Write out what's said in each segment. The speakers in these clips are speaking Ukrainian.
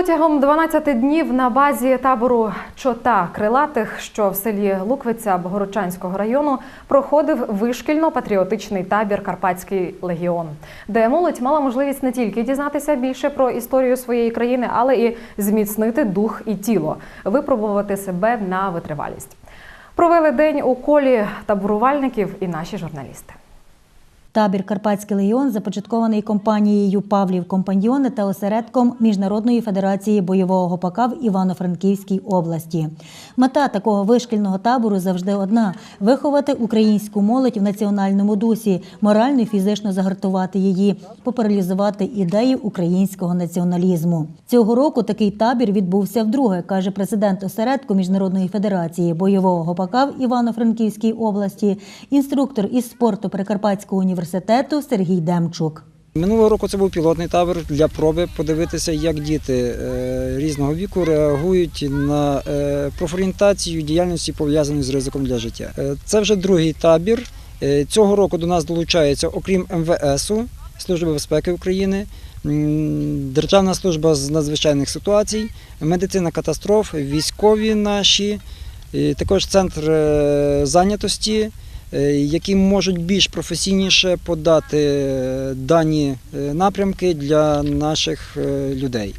Протягом 12 днів на базі табору Чота Крилатих, що в селі Луквиця Богородчанського району, проходив вишкільно-патріотичний табір Карпатський легіон, де молодь мала можливість не тільки дізнатися більше про історію своєї країни, але і зміцнити дух і тіло, випробувати себе на витривалість. Провели день у колі таборувальників і наші журналісти. Табір Карпатський легіон започаткований компанією Павлів Компаньйони та осередком Міжнародної федерації бойового гопака в Івано-Франківській області. Мета такого вишкільного табору завжди одна: виховати українську молодь в національному дусі, морально і фізично загартувати її, популяризувати ідеї українського націоналізму. Цього року такий табір відбувся вдруге, каже президент осередку Міжнародної федерації бойового гопака в Івано-Франківській області, інструктор із спорту Прикарпатського університету Сергій Демчук. Минулого року це був пілотний табор для проби подивитися, як діти е, різного віку реагують на е, профорієнтацію діяльності пов'язаної з ризиком для життя. Е, Це вже другий табір. Цього року до нас долучається, окрім МВСу, Служби безпеки України, Державна служба з надзвичайних ситуацій, медицина катастроф, військові наші, також центр зайнятості які можуть більш професійніше подати е, дані е, напрямки для наших е, людей.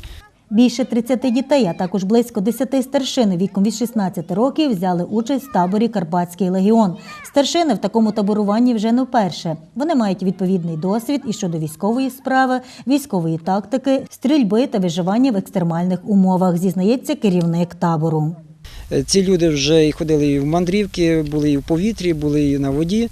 Більше 30 дітей, а також близько 10 старшин віком від 16 років взяли участь в таборі Карпатський легіон. Старшини в такому таборуванні вже не вперше. Вони мають відповідний досвід і щодо військової справи, військової тактики, стрільби та виживання в екстремальних умовах, зізнається керівник табору. Е, Ці люди вже і ходили і в мандрівки, були і в повітрі, були і на воді.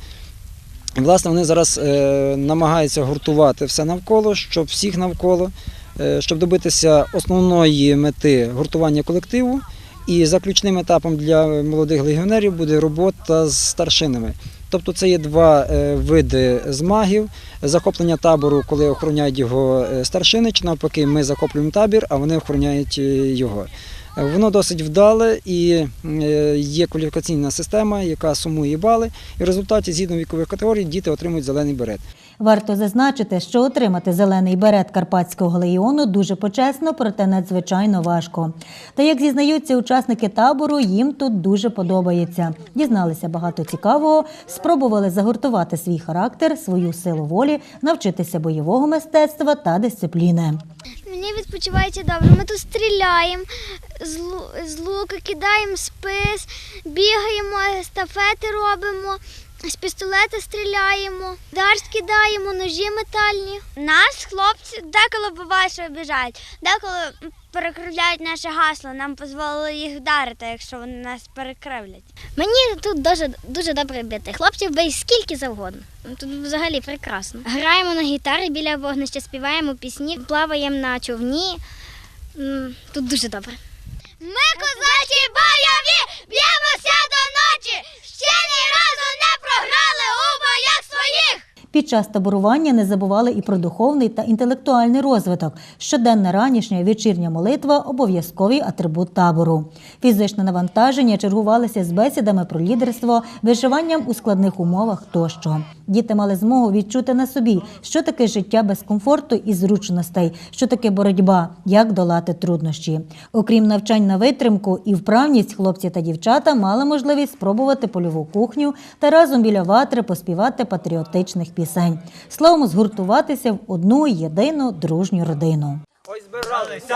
Власне, вони зараз е, намагаються гуртувати все навколо, щоб всіх навколо, е, щоб добитися основної мети гуртування колективу. І заключним етапом для молодих легіонерів буде робота з старшинами. Тобто це є два види змагів: захоплення табору, коли охороняють його старшини, чи навпаки, ми захоплюємо табір, а вони охороняють його. Воно досить вдале і е, є кваліфікаційна система, яка сумує бали. І в результаті, згідно вікових категорій, діти отримують зелений берет. Варто зазначити, що отримати зелений берет Карпатського легіону дуже почесно, проте надзвичайно важко. Та як зізнаються учасники табору, їм тут дуже подобається. Дізналися багато цікавого, спробували загуртувати свій характер, свою силу волі, навчитися бойового мистецтва та дисципліни. Мені відпочивається добре. Ми тут стріляємо, з, лу- лука кидаємо спис, бігаємо, естафети робимо, з пістолета стріляємо, дарт кидаємо, ножі метальні. Нас хлопці деколи буває, що обіжають, деколи перекривляють наше гасло. Нам дозволили їх вдарити, якщо вони нас перекривлять. Мені тут дуже, дуже добре бити. Хлопців бий скільки завгодно. Тут взагалі прекрасно. Граємо на гітарі біля вогнища, співаємо пісні, плаваємо на човні. Тут дуже добре. Ми козачі бойові, б'ємося до ночі. Ще ні разу не програли у боях своїх. Під час таборування не забували і про духовний та інтелектуальний розвиток. Щоденна ранішня вечірня молитва обов'язковий атрибут табору. Фізичне навантаження чергувалися з бесідами про лідерство, виживанням у складних умовах тощо. Діти мали змогу відчути на собі, що таке життя без комфорту і зручностей, що таке боротьба, як долати труднощі. Окрім навчань на витримку і вправність, хлопці та дівчата мали можливість спробувати польову кухню та разом біля ватри поспівати патріотичних пісень. Словом, згуртуватися в одну єдину дружню родину. Ось збиралися.